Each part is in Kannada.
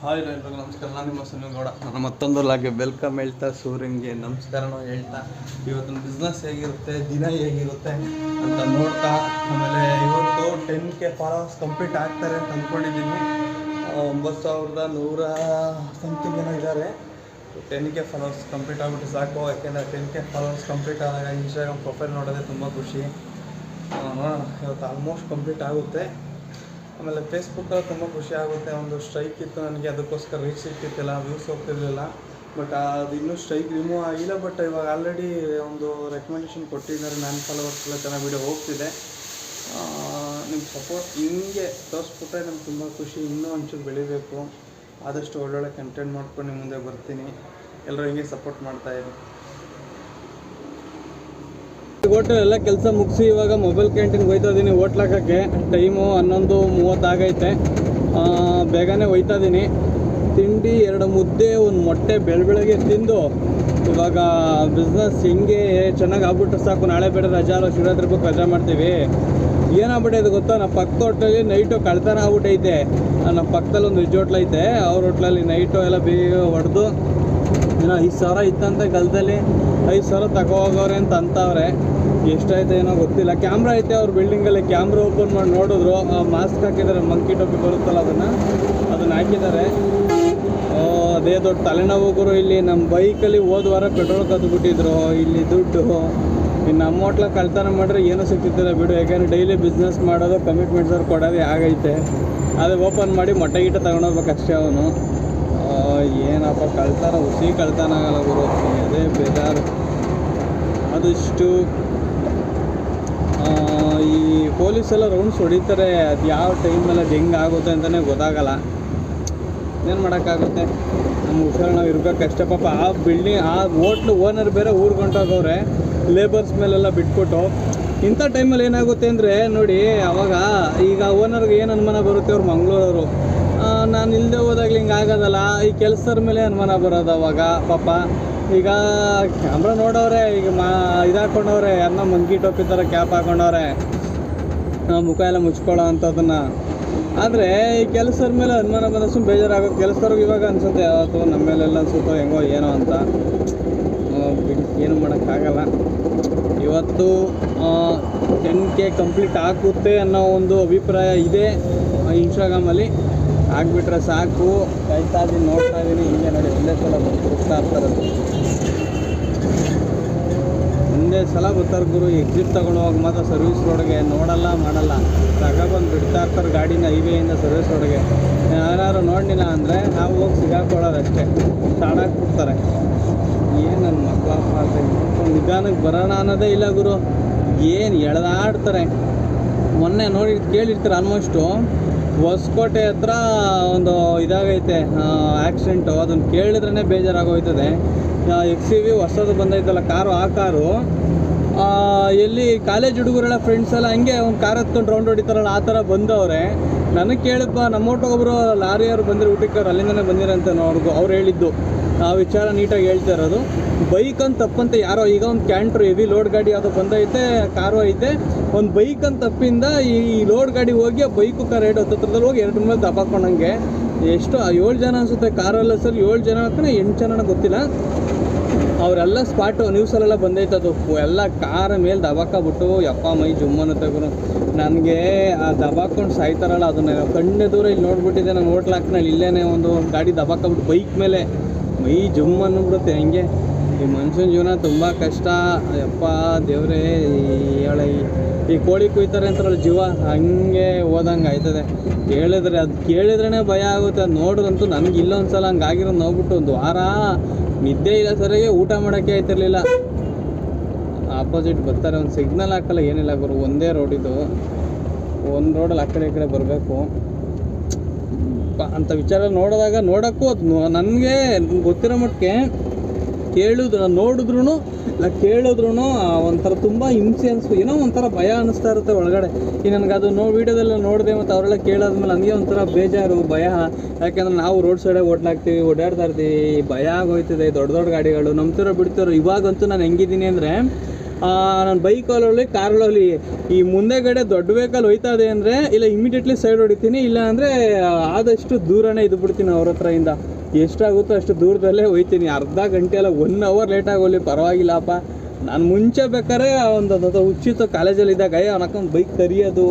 ಹಾಯ್ ಎಲ್ರಿಗೂ ನಮಸ್ಕಾರ ನಾನು ನಿಮ್ಮ ಸುನಿಗೌಡ ನಾನು ಮತ್ತೊಂದು ಲಾಗೆ ವೆಲ್ಕಮ್ ಹೇಳ್ತಾ ಸೂರ್ಯನ್ಗೆ ನಮಸ್ಕಾರನೂ ಹೇಳ್ತಾ. ಇವತ್ತಿನ ಬಿಸ್ನೆಸ್ ಹೇಗಿರುತ್ತೆ, ದಿನ ಹೇಗಿರುತ್ತೆ ಅಂತ ನೋಡ್ತಾ, ಆಮೇಲೆ ಇವತ್ತು ಟೆನ್ ಕೆ ಫಾಲೋವರ್ಸ್ ಕಂಪ್ಲೀಟ್ ಆಗ್ತಾರೆ ಅಂತ ಅಂದ್ಕೊಂಡಿದ್ದೀನಿ ಒಂಬತ್ತು ಸಾವಿರದ ನೂರ ಸಮಥಿಂಗ್ ಜನ ಇದ್ದಾರೆ ಟೆನ್ ಕೆ ಫಾಲೋವರ್ಸ್ ಕಂಪ್ಲೀಟ್ ಆಗಿಬಿಟ್ಟು ಸಾಕು. ಯಾಕೆಂದರೆ ಟೆನ್ ಕೆ ಫಾಲೋವರ್ಸ್ ಕಂಪ್ಲೀಟ್ ಆದಾಗ ಇನ್ಸ್ಟಾಗ್ರಾಮ್ ಪ್ರೊಫೈಲ್ ನೋಡೋದೇ ತುಂಬ ಖುಷಿ. ಇವತ್ತು ಆಲ್ಮೋಸ್ಟ್ ಕಂಪ್ಲೀಟ್ ಆಗುತ್ತೆ. ಆಮೇಲೆ ಫೇಸ್ಬುಕ್ಕಲ್ಲಿ ತುಂಬ ಖುಷಿ ಆಗುತ್ತೆ. ಒಂದು ಸ್ಟ್ರೈಕ್ ಇತ್ತು ನನಗೆ, ಅದಕ್ಕೋಸ್ಕರ ರೀಚ್ ಸಿಗ್ತಿತ್ತಿಲ್ಲ ವ್ಯೂಸ್ ಹೋಗ್ತಿರ್ಲಿಲ್ಲ. ಬಟ್ ಅದು ಇನ್ನೂ ಸ್ಟ್ರೈಕ್ ರಿಮೂವ್ ಆಗಿಲ್ಲ ಬಟ್ ಇವಾಗ ಆಲ್ರೆಡಿ ಒಂದು ರೆಕಮೆಂಡೇಶನ್ ಕೊಟ್ಟಿದ್ದಾರೆ. ನನ್ನ ಫಾಲೋವರ್ಸ್ ಎಲ್ಲ ಚೆನ್ನಾಗಿ ವಿಡಿಯೋ ಹೋಗ್ತಿದೆ. ನಿಮ್ಮ ಸಪೋರ್ಟ್ ಹಿಂಗೆ ತೋರಿಸ್ಬಿಟ್ರೆ ನಮ್ಗೆ ತುಂಬ ಖುಷಿ, ಇನ್ನೂ ಒಂಚೂರು ಬೆಳಿಬೇಕು. ಆದಷ್ಟು ಒಳ್ಳೊಳ್ಳೆ ಕಂಟೆಂಟ್ ಮಾಡ್ಕೊಂಡು ನಿಮ್ಮ ಮುಂದೆ ಬರ್ತೀನಿ. ಎಲ್ಲರೂ ಹಿಂಗೆ ಸಪೋರ್ಟ್ ಮಾಡ್ತಾಯಿರಿ ಹೋಟೆಲ್ ಎಲ್ಲ ಕೆಲಸ ಮುಗಿಸಿ ಇವಾಗ ಮೊಬೈಲ್ ಕ್ಯಾಂಟೀನ್ಗೆ ಹೋಯ್ತಾ ಇದ್ದೀನಿ ಹೋಟ್ಲ್ ಹಾಕೋಕ್ಕೆ ಟೈಮು ಹನ್ನೊಂದು ಮೂವತ್ತಾಗೈತೆ ಬೇಗನೆ ಹೋಯ್ತಾ ಇದ್ದೀನಿ ತಿಂಡಿ ಎರಡು ಮುದ್ದೆ, ಒಂದು ಮೊಟ್ಟೆ ಬೆಳ ಬೆಳಗ್ಗೆ ತಿಂದು ಇವಾಗ ಬಿಸ್ನೆಸ್ ಹಿಂಗೆ ಚೆನ್ನಾಗಿ ಆಗ್ಬಿಟ್ರೆ ಸಾಕು. ನಾಳೆ ಬೇಡ ರಜಾ ಅಲ್ಲ, ಶಿವರಾತ್ರಿ ಬಗ್ಗೆ ರಜಾ ಮಾಡ್ತೀವಿ. ಏನಾಗ್ಬಿಟ್ಟೈತೆ ಗೊತ್ತಾ? ನಮ್ಮ ಪಕ್ಕದ ಹೋಟ್ಲಲ್ಲಿ ನೈಟು ಕಳ್ತನ ಆಗ್ಬಿಟ್ಟೈತೆ. ನಮ್ಮ ಪಕ್ಕದಲ್ಲಿ ಒಂದು ರಿಜ್ ಐತೆ. ಅವ್ರ ಹೋಟ್ಲಲ್ಲಿ ನೈಟು ಎಲ್ಲ ಬೇಗ ಹೊಡೆದು ಏನೋ ಐದು ಸಾವಿರ ಇತ್ತಂತೆ ಗಲ್ದಲ್ಲಿ ಐದು ಸಾವಿರ ತಗೋ ಹೋಗೋರೆ ಅಂತ ಅಂತವ್ರೆ. ಎಷ್ಟಾಯ್ತು ಏನೋ ಗೊತ್ತಿಲ್ಲ. ಕ್ಯಾಮ್ರಾ ಐತೆ, ಅವ್ರ ಬಿಲ್ಡಿಂಗಲ್ಲಿ ಕ್ಯಾಮ್ರಾ ಓಪನ್ ಮಾಡಿ ನೋಡಿದ್ರು. ಮಾಸ್ಕ್ ಹಾಕಿದ್ದಾರೆ ಮಂಕಿ ಟೋಪಿ ಬರುತ್ತಲ್ಲ ಅದನ್ನು. ಅದನ್ನು ಹಾಕಿದ್ದಾರೆ. ಅದೇ ದೊಡ್ಡ ತಲೆನೋವು ಗುರು ಇಲ್ಲಿ ನಮ್ಮ ಬೈಕಲ್ಲಿ ಹೋದ ವಾರ ಪೆಟ್ರೋಲ್ ಕದ್ಬಿಟ್ಟಿದ್ರು. ಇಲ್ಲಿ ದುಡ್ಡು. ಇನ್ನು ನಮ್ಮ ಹೋಟ್ಲ ಕಳ್ತನ ಮಾಡಿದ್ರೆ ಏನೂ ಸಿಗ್ತಿದ್ದಿಲ್ಲ ಬಿಡು. ಯಾಕಂದ್ರೆ ಡೈಲಿ ಬಿಸ್ನೆಸ್ ಮಾಡೋದು ಕಮಿಟ್ಮೆಂಟ್ಸ್ ಅವ್ರು ಕೊಡೋದೇ ಆಗೈತೆ. ಅದೇ ಓಪನ್ ಮಾಡಿ ಮೊಟ್ಟೆ ಗಿಟ್ಟ ತಗೊಂಡೋಗ್ಬೇಕು ಅಷ್ಟೇ ಅವನು. ಏನಪ್ಪ ಕಳ್ತಾನ ಹುಸಿ ಕಳ್ತನ ಆಗಲ್ಲ ಗುರು. ಅದೇ ಬೇಜಾರು. ಅದಿಷ್ಟು ಪೊಲೀಸ್ ಎಲ್ಲ ರೌಂಡ್ಸ್ ಹೊಡಿತಾರೆ, ಅದು ಯಾವ ಟೈಮಲ್ಲಿ ಅದು ಹೆಂಗೆ ಆಗುತ್ತೆ ಅಂತಲೇ ಗೊತ್ತಾಗಲ್ಲ. ಏನು ಮಾಡೋಕ್ಕಾಗುತ್ತೆ? ನಮ್ಮ ಹುಷಾರು ನಾವು ಇರ್ಬೇಕು ಅಷ್ಟೇ, ಪಾಪ ಆ ಬಿಲ್ಡಿಂಗ್ ಆ ಹೋಟ್ಲು ಓನರ್ ಬೇರೆ ಊರಿಗೆ ಲೇಬರ್ಸ್ ಮೇಲೆಲ್ಲ ಬಿಟ್ಬಿಟ್ಟು. ಇಂಥ ಟೈಮಲ್ಲಿ ಏನಾಗುತ್ತೆ ಅಂದರೆ, ನೋಡಿ, ಅವಾಗ ಈಗ ಓನರ್ಗೆ ಏನು ಅನುಮಾನ ಬರುತ್ತೆ ಅವ್ರು ಮಂಗಳೂರವರು? ನಾನು ಇಲ್ಲದೆ ಹೋದಾಗ್ಲಿ ಹಿಂಗೆ ಆಗೋದಲ್ಲ, ಈ ಕೆಲಸದ ಮೇಲೆ ಅನುಮಾನ ಬರೋದು ಅವಾಗ, ಪಾಪ. ಈಗ ಕ್ಯಾಮ್ರಾ ನೋಡೋರೆ, ಈಗ ಮಾ, ಇದಾಕೊಂಡವ್ರೆ ಯಾರನ್ನ ಮಂಕಿ ಟೋಪಿ ಥರ ಕ್ಯಾಪ್ ಹಾಕೊಂಡವ್ರೆ. ಮುಖ ಎಲ್ಲ ಮುಚ್ಕೊಳ್ಳೋ ಅಂಥದ್ದನ್ನ. ಆದರೆ ಈ ಕೆಲಸದ ಮೇಲೆ ಅನುಮಾನ ಬಂದ ಸುಮ್ಮನೆ ಬೇಜಾರಾಗೋದು ಕೆಲಸದವ್ರಿಗೆ ಇವಾಗ ಅನ್ಸುತ್ತೆ ಅಥವಾ ನಮ್ಮ ಮೇಲೆಲ್ಲ ಅನ್ಸುತ್ತೋ ಹೆಂಗೋ ಏನೋ ಅಂತ. ಏನು ಮಾಡೋಕ್ಕಾಗಲ್ಲ. ಇವತ್ತು ಟೆನ್ ಕೆ ಕಂಪ್ಲೀಟ್ ಆಗುತ್ತೆ ಅನ್ನೋ ಒಂದು ಅಭಿಪ್ರಾಯ ಇದೆ ಇನ್ಸ್ಟಾಗ್ರಾಮಲ್ಲಿ ಆಗಿಬಿಟ್ರೆ ಸಾಕು. ಕಾಯ್ತಾ ಇದ್ದೀನಿ, ನೋಡ್ತಾ ಇದ್ದೀನಿ. ಹಿಂಗೆ ನೋಡಿ ಒಂದೇ ಸಲ ಬರ್ತಾ ಇರ್ತಾರೆ ಒಂದೇ ಸಲ ಗೊತ್ತಾರೆ ಗುರು ಎಕ್ಸಿಟ್ ತಗೊಳ್ಳುವಾಗ ಹೋಗಿ ಮಾತ್ರ ಸರ್ವಿಸ್ ರೋಡ್ಗೆ ನೋಡಲ್ಲ, ಮಾಡಲ್ಲ. ತಗೊಬಂದು ಬಿಡ್ತಾ ಇರ್ತಾರೆ ಗಾಡಿನ ಹೈವೇಯಿಂದ ಸರ್ವಿಸ್ ರೋಡ್ಗೆ ಯಾರು ನೋಡಲಿಲ್ಲ ಅಂದರೆ ನಾವು ಹೋಗಿ ಸಿಗಾಕೊಳ್ಳೋದಷ್ಟೇ ಬಿಡ್ತಾರೆ ಏನು ನನ್ನ ಮಕ್ಕಳ ನಿಧಾನಕ್ಕೆ ಬರೋಣ ಅನ್ನೋದೇ ಇಲ್ಲ ಗುರು. ಏನು ಎಳೆದಾಡ್ತಾರೆ? ಮೊನ್ನೆ ನೋಡಿ ಕೇಳಿರ್ತಾರೆ ಆಲ್ಮೋಸ್ಟು ಹೊಸಕೋಟೆ ಹತ್ರ ಒಂದು ಇದಾಗೈತೆ ಆ್ಯಕ್ಸಿಡೆಂಟು ಅದನ್ನು ಕೇಳಿದ್ರೇ ಬೇಜಾರಾಗೋಯ್ತದೆ. ಎಕ್ಸ್ ವಿ ಹೊಸದು ಬಂದೈತಲ್ಲ, ಕಾರು, ಆ ಕಾರು ಎಲ್ಲಿ ಕಾಲೇಜ್ ಹುಡುಗರೆಲ್ಲ ಫ್ರೆಂಡ್ಸ್ ಎಲ್ಲ ಹಂಗೆ ಒಂದು ಕಾರ್ ಹತ್ಕೊಂಡು ರೌಂಡ್ ಹೊಡಿತಾರಲ್ಲ, ಆ ಥರ ಬಂದವ್ರೆ. ನನಗೆ ಕೇಳಪ್ಪ, ನಮ್ಮ ಒಬ್ಬರು ಲಾರಿಯವ್ರು ಬಂದಿರೋ ಊಟಕ್ಕೆ ಅವ್ರು ಅಲ್ಲಿಂದನೇ ಬಂದಿರಂತೆ ಅವ್ರಿಗೂ, ಅವ್ರು ಹೇಳಿದ್ದು. ಆ ವಿಚಾರ ನೀಟಾಗಿ ಹೇಳ್ತಾ ಇರೋದು. ಬೈಕ್ ಅಂತ ತಪ್ಪಂತೆ ಯಾರೋ, ಈಗ ಒಂದು ಕ್ಯಾಂಟ್ರು ಹೆವಿ ಲೋಡ್ ಗಾಡಿ ಯಾವುದೋ ಬಂದೈತೆ ಕಾರು ಐತೆ. ಒಂದು ಬೈಕ್ ಅಂತ ತಪ್ಪಿಂದ ಈ ಲೋಡ್ ಗಾಡಿ ಹೋಗಿ ಆ ಬೈಕು ಕಾರ್ ಎರಡು ಹತ್ತತ್ರದಲ್ಲಿ ಹೋಗಿ ಎರಡು ಮೇಲೆ ದಬ್ಬಾಕೊಂಡಂಗೆ ಎಷ್ಟು, ಏಳು ಜನ ಅನಿಸುತ್ತೆ ಕಾರಲ್ಲ ಸರ್, ಏಳು ಜನ ಹಾಕೋಣ ಎಂಟು ಜನ ಗೊತ್ತಿಲ್ಲ. ಅವರೆಲ್ಲ ಸ್ಪಾಟು ನ್ಯೂಸಲ್ಲೆಲ್ಲ ಬಂದೈತೆ ಅದು ಎಲ್ಲ ಕಾರ ಮೇಲೆ ದಬಾಕಬಿಟ್ಟು, ಯಪ್ಪ ಮೈ ಜುಮ್ಮನ ತೆಗುರು ನನಗೆ ಆ ದಬಾಕೊಂಡು ಸಾಯ್ತಾರಲ್ಲ, ಅದನ್ನ ಕಣ್ಣೆ ದೂರ ಇಲ್ಲಿ ನೋಡ್ಬಿಟ್ಟಿದ್ದೆ ನಾನು ಹೋಟ್ಲ್ ಹಾಕ್ನಲ್ಲಿ ಇಲ್ಲೇನೆ ಒಂದು ಗಾಡಿ ದಬಾಕಬಿಟ್ಟು ಬೈಕ್ ಮೇಲೆ. ಮೈ ಜುಮ್ ಅನ್ನಿಬಿಡುತ್ತೆ ಹಂಗೆ. ಈ ಮನುಷ್ಯನ ಜೀವನ ತುಂಬ ಕಷ್ಟ. ಯಪ್ಪ ದೇವ್ರೇ ಹೇಳ ಈ ಕೋಳಿ ಕುಯ್ತಾರೆ ಅಂತಾರಲ್ಲ ಜೀವ, ಹಂಗೆ ಹೋದಂಗೆ ಆಯ್ತದೆ. ಕೇಳಿದ್ರೆ ಅದು ಕೇಳಿದ್ರೇ ಭಯ ಆಗುತ್ತೆ. ಅದು ನೋಡಿದ್ರಂತೂ ನನಗೆ ಇಲ್ಲೊಂದು ಸಲ ಹಂಗೆ ಆಗಿರೋದು ನೋಡ್ಬಿಟ್ಟು ಒಂದು ವಾರ ನಿದ್ದೆ ಇಲ್ಲ ಸರಿಗೆ ಊಟ ಮಾಡೋಕ್ಕೆ ಆಯ್ತಿರ್ಲಿಲ್ಲ. ಆಪೋಸಿಟ್ ಬರ್ತಾರೆ, ಒಂದು ಸಿಗ್ನಲ್ ಹಾಕಲ್ಲ, ಏನಿಲ್ಲ ಗುರು, ಒಂದೇ ರೋಡ್ ಇದು. ಒಂದು ರೋಡಲ್ಲಿ ಆ ಕಡೆ ಈ ಕಡೆ ಬರಬೇಕು. ಅಂತ ವಿಚಾರ ನೋಡಿದಾಗ ನೋಡೋಕ್ಕೂ ಅದು ನನಗೆ ಗೊತ್ತಿರೋ ಮಟ್ಟಿಗೆ ಕೇಳಿದ್ರು ನೋಡಿದ್ರು ಇಲ್ಲ ಕೇಳಿದ್ರು ಒಂಥರ ತುಂಬ ಹಿಂಸೆ ಅನಿಸ್ತು ಏನೋ ಒಂಥರ ಭಯ ಅನಿಸ್ತಾ ಇರುತ್ತೆ ಒಳಗಡೆ. ಈ ನನಗೆ ಅದು ನೋ ವೀಡಿಯೋದೆಲ್ಲ ನೋಡಿದೆ ಮತ್ತು ಅವರೆಲ್ಲ ಕೇಳಾದ್ಮೇಲೆ ನನಗೆ ಒಂಥರ ಬೇಜಾರು, ಭಯ. ಯಾಕೆಂದ್ರೆ ನಾವು ರೋಡ್ ಸೈಡೇ ಓಡ್ಲಾಗ್ತೀವಿ, ಓಡಾಡ್ತಾ ಇರ್ತೀವಿ, ಭಯ ಆಗೋಯ್ತದೆ, ದೊಡ್ಡ ದೊಡ್ಡ ಗಾಡಿಗಳು. ನಂಬ್ತಿರೋ ಬಿಡ್ತಿರೋ, ಇವಾಗಂತೂ ನಾನು ಹೆಂಗಿದ್ದೀನಿ ಅಂದರೆ ನಾನು ಬೈಕಲ್ಲಿ ಕಾರಲ್ಲಿ ಈ ಮುಂದೆಗಡೆ ದೊಡ್ಡ ವೆಹಿಕಲ್ ಹೋಯ್ತಾ ಇದೆ ಅಂದರೆ, ಇಲ್ಲ ಇಮಿಡಿಯೇಟ್ಲಿ ಸೈಡ್ ಹೊಡಿತೀನಿ, ಇಲ್ಲ ಅಂದರೆ, ಆದಷ್ಟು ದೂರನೇ ಇದ್ಬಿಡ್ತೀನಿ ಅವ್ರ ಹತ್ರ ಇಂದ. ಎಷ್ಟಾಗುತ್ತೋ ಅಷ್ಟು ದೂರದಲ್ಲೇ ಹೋಯ್ತೀನಿ. ಅರ್ಧ ಗಂಟೆ ಅಲ್ಲ ಒನ್ ಅವರ್ ಲೇಟ್ ಆಗೋಲಿ, ಪರವಾಗಿಲ್ಲಪ್ಪ. ನಾನು ಮುಂಚೆ ಬೇಕಾದ್ರೆ ಒಂದು ಅದು ಉಚಿತ ಕಾಲೇಜಲ್ಲಿ ಇದ್ದಾಗ, ಅಯ್ಯ ಅವನಕ್ಕೊಂದು ಬೈಕ್ ಕರಿಯೋದು,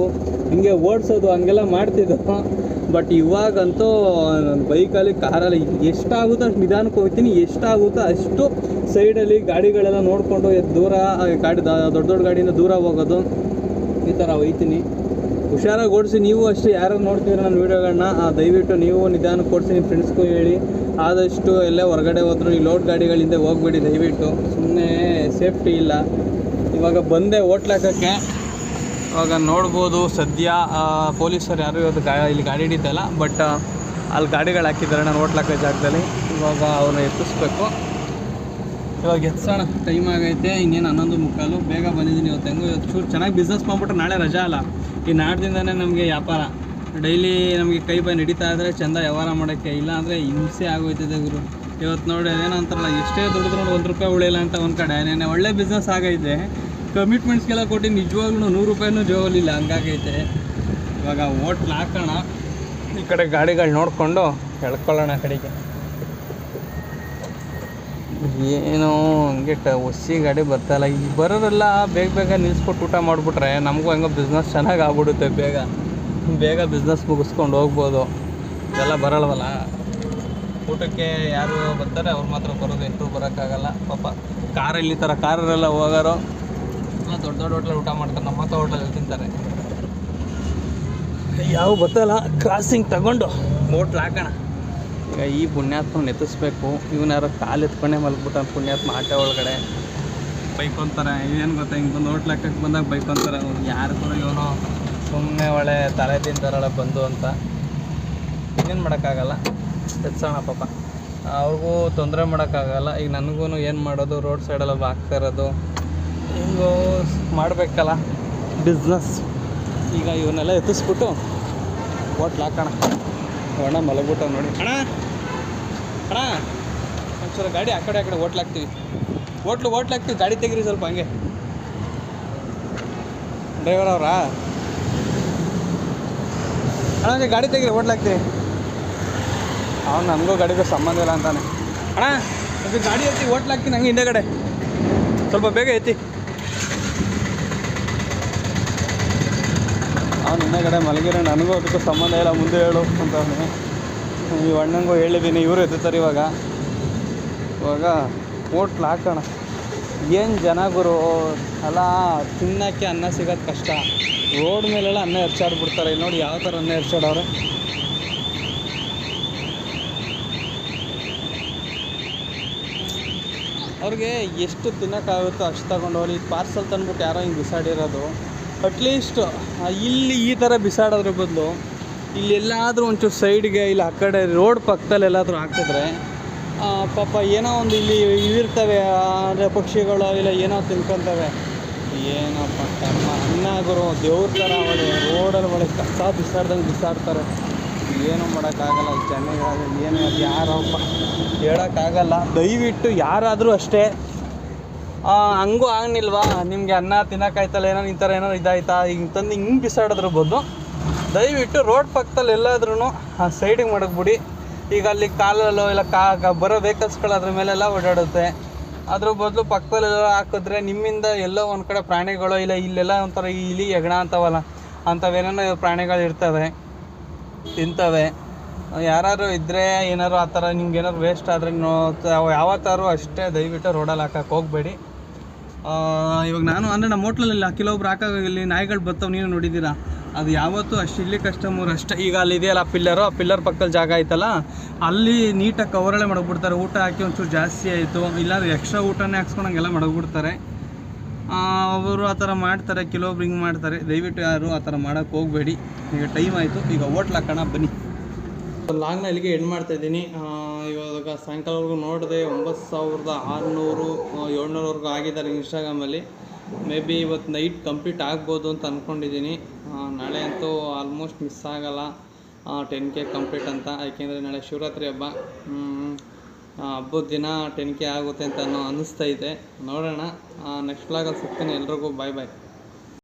ಹಿಂಗೆ ಓಡಿಸೋದು, ಹಂಗೆಲ್ಲ ಮಾಡ್ತಿದ್ದು. ಬಟ್ ಇವಾಗಂತೂ ಬೈಕಲ್ಲಿ ಕಾರಲ್ಲಿ ಎಷ್ಟಾಗುತ್ತೋ ಅಷ್ಟು ನಿಧಾನಕ್ಕೆ ಹೋಗ್ತೀನಿ. ಎಷ್ಟಾಗುತ್ತೋ ಅಷ್ಟು ಸೈಡಲ್ಲಿ ಗಾಡಿಗಳೆಲ್ಲ ನೋಡಿಕೊಂಡು ದೂರ ಗಾಡಿ ದೊಡ್ಡ ದೊಡ್ಡ ಗಾಡಿಯಿಂದ ದೂರ ಹೋಗೋದು, ಈ ಥರ ಒಯ್ತೀನಿ ಹುಷಾರಾಗಿ ಓಡಿಸಿ ನೀವು ಅಷ್ಟೇ ಯಾರು ನೋಡ್ತೀರ ನನ್ನ ವೀಡಿಯೋಗಳನ್ನ ದಯವಿಟ್ಟು ನೀವು ನಿಧಾನ ಕೊಡಿಸಿ, ನಿಮ್ಮ ಫ್ರೆಂಡ್ಸ್ಗೂ ಹೇಳಿ. ಆದಷ್ಟು ಎಲ್ಲೇ ಹೊರಗಡೆ ಹೋದ್ರು, ಈ ಲೋಡ್ ಗಾಡಿಗಳಿಂದ ಹೋಗ್ಬೇಡಿ, ದಯವಿಟ್ಟು. ಸುಮ್ಮನೆ ಸೇಫ್ಟಿ ಇಲ್ಲ. ಇವಾಗ ಬಂದೆ ಹೋಟ್ಲಾಕಕ್ಕೆ ಇವಾಗ ನೋಡ್ಬೋದು ಸದ್ಯ ಪೊಲೀಸರು ಯಾರು ಇವತ್ತು ಗಾ, ಇಲ್ಲಿ ಗಾಡಿ ಹಿಡಿತಲ್ಲ ಬಟ್ ಅಲ್ಲಿ ಗಾಡಿಗಳು ಹಾಕಿದ್ದಾರೆ ನಾನು ಹಾಕೋ ಜಾಗದಲ್ಲಿ. ಇವಾಗ ಅವ್ರನ್ನ ಎತ್ತಿಸ್ಬೇಕು. ಇವಾಗ ಎತ್ಸೋಣ. ಟೈಮ್ ಆಗೈತೆ, ಇನ್ನೇನು ಹನ್ನೊಂದು ಮುಕ್ಕಾಲು. ಬೇಗ ಬಂದಿದ್ದೀನಿ ಇವತ್ತು ಹೆಂಗೋ ಇವತ್ತು ಚೂರು ಚೆನ್ನಾಗಿ ಬಿಸ್ನೆಸ್ ಮಾಡಿಬಿಟ್ರೆ, ನಾಳೆ ರಜಾ ಅಲ್ಲ. ಈ ನಾಡ್ದಿಂದನೇ ನಮಗೆ ವ್ಯಾಪಾರ. ಡೈಲಿ ನಮಗೆ ಕೈ ಬೈ ನಡೀತಾ ಇದ್ರೆ ಚಂದ ವ್ಯವಹಾರ ಮಾಡೋಕ್ಕೆ. ಇಲ್ಲ ಅಂದರೆ ಹಿಂಸೆ ಆಗೋಯ್ತದೆ ಗುರು. ಇವತ್ತು ನೋಡಿ, ಏನೋ ಅಂತಾರಲ್ಲ, ಎಷ್ಟೇ ದುಡಿದ್ರು ಒಂದು ರೂಪಾಯಿ ಉಳಿಯಲ್ಲ ಅಂತ ಒಂದು ಕಡೆ. ನೆನೆ ಒಳ್ಳೆ ಬಿಸ್ನೆಸ್ ಆಗೈತೆ. ಕಮಿಟ್ಮೆಂಟ್ಸ್ಗೆಲ್ಲ ಕೊಟ್ಟು ನಿಜವಾಗ್ಲೂ ನೂರು ರೂಪಾಯಿನೂ ಜೋಲಿಲ್ಲ ಹಂಗಾಗೈತೆ. ಇವಾಗ ಹೋಟ್ಲ್ ಹಾಕೋಣ. ಈ ಕಡೆ ಗಾಡಿಗಳು ನೋಡಿಕೊಂಡು ಎಳ್ಕೊಳ್ಳೋಣ ಕಡೆಗೆ. ಏನೋ ಹಂಗೆ ಟ ಒಸಿ ಗಾಡಿ ಬರ್ತಾಯಿಲ್ಲ ಈ ಬರೋರೆಲ್ಲ ಬೇಗ ಬೇಗ ನಿಲ್ಸ್ಕೊಟ್ಟು ಊಟ ಮಾಡಿಬಿಟ್ರೆ ನಮಗೂ ಹೆಂಗೋ ಬಿಸ್ನೆಸ್ ಚೆನ್ನಾಗಿ ಆಗ್ಬಿಡುತ್ತೆ ಬೇಗ. ಬೇಗ ಬಿಸ್ನೆಸ್ ಮುಗಿಸ್ಕೊಂಡು ಹೋಗ್ಬೋದು. ಇದೆಲ್ಲ ಬರಲ್ವಲ್ಲ? ಊಟಕ್ಕೆ ಯಾರು ಬರ್ತಾರೆ ಅವ್ರು ಮಾತ್ರ ಬರೋದು, ಎಂಟು ಬರೋಕ್ಕಾಗಲ್ಲ ಪಾಪ. ಕಾರಲ್ಲಿ ಥರ ಕಾರಲ್ಲೆಲ್ಲ ಹೋಗೋರು, ಎಲ್ಲ ದೊಡ್ಡ ದೊಡ್ಡ ಹೋಟ್ಲಲ್ಲಿ ಊಟ ಮಾಡ್ತಾರೆ, ನಮ್ಮ ಹತ್ರ ಹೋಟೆಲಲ್ಲಿ ತಿಂತಾರೆ. ಯಾವ ಬತ್ತಲ್ಲ ಕ್ರಾಸಿಂಗ್ ತಗೊಂಡು ಹೋಟ್ಲ್ ಹಾಕೋಣ ಈಗ ಈ ಪುಣ್ಯಾತ್ಮ ನೆತ್ತಿಸ್ಬೇಕು. ಇವನಾರ ಕಾಲು ಎತ್ಕೊಂಡೆ ಮಲ್ಗ್ಬಿಟ್ಟ ಪುಣ್ಯಾತ್ಮ ಆಟೋ ಒಳಗಡೆ. ಬೈಕ್ ಅಂತಾರೆ ಏನು ಗೊತ್ತಾ? ಹಿಂಗೆ ಬಂದು ಹೋಟ್ಲ್ ಹಾಕಕ್ಕೆ ಬಂದಾಗ ಬೈಕ್ ಅಂತಾರೆ ಯಾರು ಕೂಡ ಇವನು ಸುಮ್ಮನೆ ಒಳ್ಳೆ ತಲೆ ತಿಂತಾರಲ್ಲ ಬಂದು ಅಂತ. ಏನು ಮಾಡೋಕ್ಕಾಗಲ್ಲ. ಎತ್ಸೋಣ ಪಾಪ. ಅವ್ರಿಗೂ ತೊಂದರೆ ಮಾಡೋಕ್ಕಾಗಲ್ಲ. ಈಗ ನನಗೂ ಏನು ಮಾಡೋದು? ರೋಡ್ ಸೈಡೆಲ್ಲ ಹಾಕ್ತಾ ಇರೋದು. ಹಿಂಗೋ ಮಾಡಬೇಕಲ್ಲ. ಬಿಸ್ನೆಸ್. ಈಗ ಇವನ್ನೆಲ್ಲ ಎತ್ತಿಸ್ಬಿಟ್ಟು ಹೋಟ್ಲ್ ಹಾಕೋಣ. ಅಣ್ಣ ಮಲಗ್ಬಿಟ್ಟ ನೋಡಿ. ಅಣ್ಣ! ಅಣ್ಣ, ಒಂಚೂರು ಗಾಡಿ ಆ ಕಡೆ ಆ ಕಡೆ ಓಟ್ಲ್ ಹಾಕ್ತೀವಿ. ಹೋಟ್ಲು ಓಟ್ಲ್ ಹಾಕ್ತೀವಿ, ಗಾಡಿ ತೆಗೀರಿ ಸ್ವಲ್ಪ ಹಂಗೆ. ಡ್ರೈವರ್ ಅವರಾ? ಅಣ್ಣ ಹಂಗೆ ಗಾಡಿ ತೆಗೀರಿ, ಓಟ್ಲ್ ಹಾಕ್ತೀವಿ ಅವ್ನು ನನಗೂ ಗಾಡಿಗೂ ಸಂಬಂಧ ಇಲ್ಲ ಅಂತಾನೆ. ಅಣ್ಣ ಅದು ಗಾಡಿ ಎತ್ತಿ ಓಟ್ಲ್ ಹಾಕ್ತೀನಿ, ಹಂಗೆ ಹಿಂದೆಗಡೆ. ಸ್ವಲ್ಪ ಬೇಗ ಎತ್ತಿ. ಅವ್ನು ಹಿಂದೆಗಡೆ ಮಲಗಿರೋ ನನಗೂ ಅದಕ್ಕೂ ಸಂಬಂಧ ಇಲ್ಲ, ಮುಂದೆ ಹೇಳು ಅಂತವನೇ ಈ ಅಣ್ಣಂಗೂ ಹೇಳಿದ್ದೀನಿ ಇವರು ಎದ್ದುತ್ತಾರೆ ಇವಾಗ. ಇವಾಗ ಹೋಟ್ಲ್ ಹಾಕೋಣ. ಏನು ಜನ ಗುರು? ಅಲ್ಲ, ತಿನ್ನೋಕ್ಕೆ ಅನ್ನ ಸಿಗೋದು ಕಷ್ಟ. ರೋಡ್ ಮೇಲೆಲ್ಲ ಅನ್ನ ಎರ್ಚಾಡ್ಬಿಡ್ತಾರೆ ಇಲ್ಲಿ ನೋಡಿ ಯಾವ ಥರ ಅನ್ನ ಎರ್ಚಾಡವ್ರೆ ಅವ್ರಿಗೆ ಎಷ್ಟು ತಿನ್ನೋಕ್ಕಾಗುತ್ತೋ ಅಷ್ಟು ತಗೊಂಡು ಹೋಗಿ ಪಾರ್ಸಲ್ ತಂದ್ಬಿಟ್ಟು ಯಾರೋ ಹಿಂಗೆ ಬಿಸಾಡಿರೋದು. ಅಟ್ಲೀಸ್ಟ್ ಇಲ್ಲಿ ಈ ಥರ ಬಿಸಾಡೋದ್ರ ಬದಲು ಇಲ್ಲಿ ಎಲ್ಲಾದರೂ ಒಂಚೂರು ಸೈಡ್ಗೆ ಇಲ್ಲ ಆ ಕಡೆ ರೋಡ್ ಪಕ್ಕದಲ್ಲಿ ಎಲ್ಲಾದರೂ ಹಾಕಿದ್ರೆ ಪಾಪ ಏನೋ ಒಂದು ಇಲ್ಲಿ ಇವಿರ್ತವೆ ಅಂದರೆ ಪಕ್ಷಿಗಳು ಇಲ್ಲ ಏನೋ ತಿನ್ಕೊಂತವೆ ಏನಪ್ಪ ಕರ್ಮ ಅನ್ನಾಗರು ಗುರು, ದೇವ್ರ ಥರ ಒಳ್ಳೆ ರೋಡಲ್ಲಿ ಒಳ್ಳೆ ಕಸ ಬಿಸಾಡ್ದಂಗೆ ಬಿಸಾಡ್ತಾರೆ. ಏನೂ ಮಾಡೋಕ್ಕಾಗಲ್ಲ ಜನಗಳು ಏನು ಯಾರಪ್ಪ? ಹೇಳೋಕ್ಕಾಗಲ್ಲ. ದಯವಿಟ್ಟು ಯಾರಾದರೂ ಅಷ್ಟೇ ಹಂಗೂ ಆಗಲಿಲ್ವಾ ನಿಮಗೆ ಅನ್ನ ತಿನ್ನೋಕ್ಕಾಯ್ತಲ್ಲ, ಏನೋ ಈ ಥರ ಏನೋ ಇದಾಯ್ತಾ? ಹಿಂಗೆ ತಂದು ಹಿಂಗೆ ಬಿಸಾಡೋದ್ರ ಬದಲು ದಯವಿಟ್ಟು ರೋಡ್ ಪಕ್ಕದಲ್ಲಿ ಎಲ್ಲಾದ್ರೂ ಸೈಡಿಗೆ ಮಡಗ್ಬಿಡಿ. ಈಗ ಅಲ್ಲಿ ಕಾಲಲ್ಲೋ ಇಲ್ಲ ಕಾ, ಕಾ- ಬರೋ ವೆಹಿಕಲ್ಸ್ಗಳು ಅದ್ರ ಮೇಲೆಲ್ಲ ಓಡಾಡುತ್ತೆ. ಅದ್ರ ಬದಲು ಪಕ್ಕದಲ್ಲೆಲ್ಲ ಹಾಕಿದ್ರೆ ನಿಮ್ಮಿಂದ ಎಲ್ಲೋ ಒಂದು ಕಡೆ ಪ್ರಾಣಿಗಳು, ಇಲ್ಲ ಇಲ್ಲೆಲ್ಲ ಒಂಥರ ಈ ಇಲಿ ಹೆಗಣ ಅಂತವಲ್ಲ ಅಂಥವೇನೇನೋ ಪ್ರಾಣಿಗಳು ಇರ್ತವೆ, ತಿಂತವೆ. ಯಾರು ಇದ್ದರೆ ಏನಾರು ಆ ಥರ ನಿಮ್ಗೆ ಏನಾರು ವೇಸ್ಟ್ ಆದರೆ ನೋ ಯಾವತ್ತಾರು ಅಷ್ಟೇ ದಯವಿಟ್ಟು ರೋಡಲ್ಲಿ ಹಾಕಕ್ಕೆ ಹೋಗಬೇಡಿ. ಇವಾಗ ನಾನು ಅಂದರೆ ನಮ್ಮ ಹೋಟ್ಲಲ್ಲಿ ಕೆಲವೊಬ್ರು ಹಾಕಾಗ ಇಲ್ಲಿ ನಾಯಿಗಳು ಬರ್ತಾವೆ, ನೀನು ನೋಡಿದ್ದೀರಾ? ಅದು ಯಾವತ್ತೂ ಅಷ್ಟು ಇಲ್ಲಿ ಕಸ್ಟಮರ್ ಅಷ್ಟೇ ಈಗ ಅಲ್ಲಿ ಇದೆಯಲ್ಲ ಆ ಪಿಲ್ಲರು ಆ ಪಿಲ್ಲರ್ ಪಕ್ಕದಲ್ಲಿ ಜಾಗ ಐತಲ್ಲ, ಅಲ್ಲಿ ನೀಟಾಗಿ ಕವರಲ್ಲೇ ಮಡಗ್ಬಿಡ್ತಾರೆ ಊಟ ಹಾಕಿ ಒಂಚೂರು ಜಾಸ್ತಿ ಆಯಿತು. ಇಲ್ಲಾಂದ್ರೆ ಎಕ್ಸ್ಟ್ರಾ ಊಟನೇ ಹಾಕ್ಸ್ಕೊಂಡಂಗೆಲ್ಲ ಮಡಗ್ಬಿಡ್ತಾರೆ ಅವರು ಆ ಥರ ಮಾಡ್ತಾರೆ ಕೆಲವೊಬ್ರು ಹಿಂಗೆ ಮಾಡ್ತಾರೆ. ದಯವಿಟ್ಟು ಯಾರು ಆ ಥರ ಮಾಡೋಕ್ಕೆ ಹೋಗಬೇಡಿ. ಈಗ ಟೈಮ್ ಆಯಿತು. ಈಗ ಹೋಟ್ಲ್ ಹಾಕೋಣ, ಬನ್ನಿ. ಲಾಂಗ್ನ ಇಲ್ಲಿಗೆ ಎಂಡ್ ಮಾಡ್ತಾ ಇದ್ದೀನಿ. ಇವಾಗ ಸಾಯಂಕಾಲವರೆಗೂ ನೋಡಿದೆ, ಒಂಬತ್ತು ಸಾವಿರದ ಆರುನೂರು ಏಳ್ನೂರವರೆಗೂ ಆಗಿದ್ದಾರೆ ಇನ್ಸ್ಟಾಗ್ರಾಮಲ್ಲಿ ಮೇ ಬಿ ಇವತ್ತು ನೈಟ್ ಕಂಪ್ಲೀಟ್ ಆಗ್ಬೋದು ಅಂತ ಅಂದ್ಕೊಂಡಿದ್ದೀನಿ ನಾಳೆ ಅಂತೂ ಆಲ್ಮೋಸ್ಟ್ ಮಿಸ್ ಆಗೋಲ್ಲ. ಟೆನ್ ಕೆ ಕಂಪ್ಲೀಟ್ ಅಂತ. ಯಾಕೆಂದರೆ ನಾಳೆ ಶಿವರಾತ್ರಿ ಹಬ್ಬ. ಹಬ್ಬದ ದಿನ ಟೆನ್ ಕೆ ಆಗುತ್ತೆ ಅಂತ ಅನ್ನೋ ಇದೆ. ನೋಡೋಣ. ನೆಕ್ಸ್ಟ್ ವ್ಲಾಗಲ್ಲಿ ಸಿಗ್ತೀನಿ ಎಲ್ರಿಗೂ. ಬಾಯ್ ಬಾಯ್